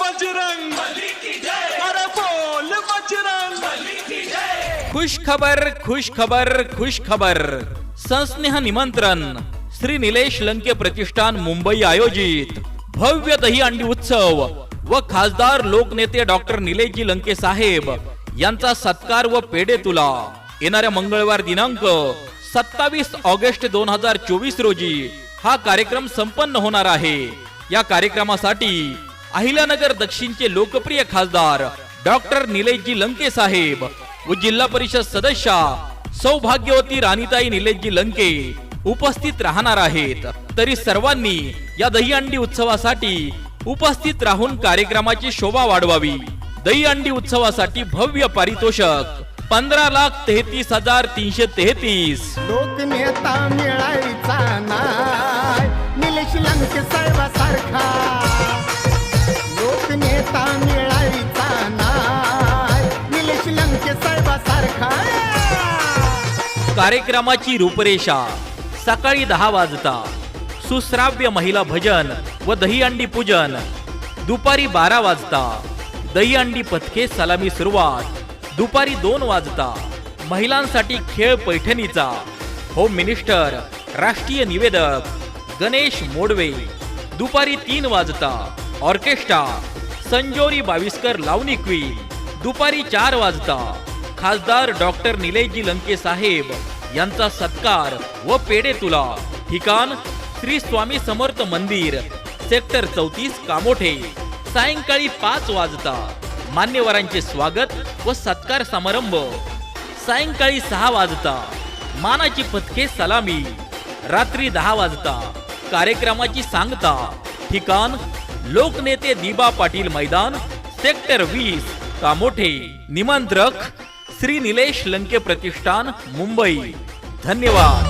बजरंग। अरे बोल बजरंग। खुश खबर खुश खबर खुश खबर संस्नेह निमंत्रण। श्री निलेश लंके प्रतिष्ठान मुंबई आयोजित। भव्य दही अंडी उत्सव व खासदार लोकनेते डॉक्टर निलेशजी लंके साहेब यांचा सत्कार व पेढे तुला. येणाऱ्या मंगळवार दिनांक सत्तावीस ऑगस्ट दोन हजार चोवीस रोजी हा कार्यक्रम संपन्न होणार आहे. या कार्यक्रमासाठी अहिल्यानगर दक्षिणचे लोकप्रिय खासदार डॉक्टर निलेशजी लंके साहेब व जिल्हा परिषद सदस्या सौभाग्यवती राणीताई निलेशजी लंके उपस्थित राहणार आहेत. तरी सर्वांनी या दहीहंडी उत्सवासाठी उपस्थित राहून कार्यक्रमाची शोभा वाढवावी. दहीहंडी उत्सवासाठी भव्य पारितोषक पंधरा लाख तेहतीस हजार तीनशे तेहतीस. लोकनेता मिळायचा नाय मिळायचा नाय. निलेश लंके साहेबासारखा कार्यक्रमाची रूपरेषा सकाळी दहा वाजता. सुश्राव्य महिला भजन व दहीहंडी पूजन. दुपारी बारा वाजता. दहीहंडी पथके सलामी सुरुवात. दुपारी दोन वाजता. महिलांसाठी खेळ पैठणीचा. होम मिनिस्टर राष्ट्रीय निवेदक गणेश मोडवे. दुपारी तीन वाजता. Orchestra Sanjori Baviskar lavani queen. दुपारी चार वाजता. खासदार डॉक्टर निलेशजी लंके साहेब यांचा सत्कार व पेढे तुला ठिकाण श्री स्वामी समर्थ मंदिर सेक्टर चौतीस कामोठे. सायंकाळी पाच वाजता. मान्यवरांचे स्वागत व सत्कार समारंभ. सायंकाळी सहा वाजता. मानाची पथके सलामी. रात्री दहा वाजता. कार्यक्रमाची सांगता. ठिकाण लोकनेते दिबा पाटील मैदान सेक्टर वीस कामोठे निमंत्रक श्री निलेश लंके प्रतिष्ठान मुंबई. धन्यवाद.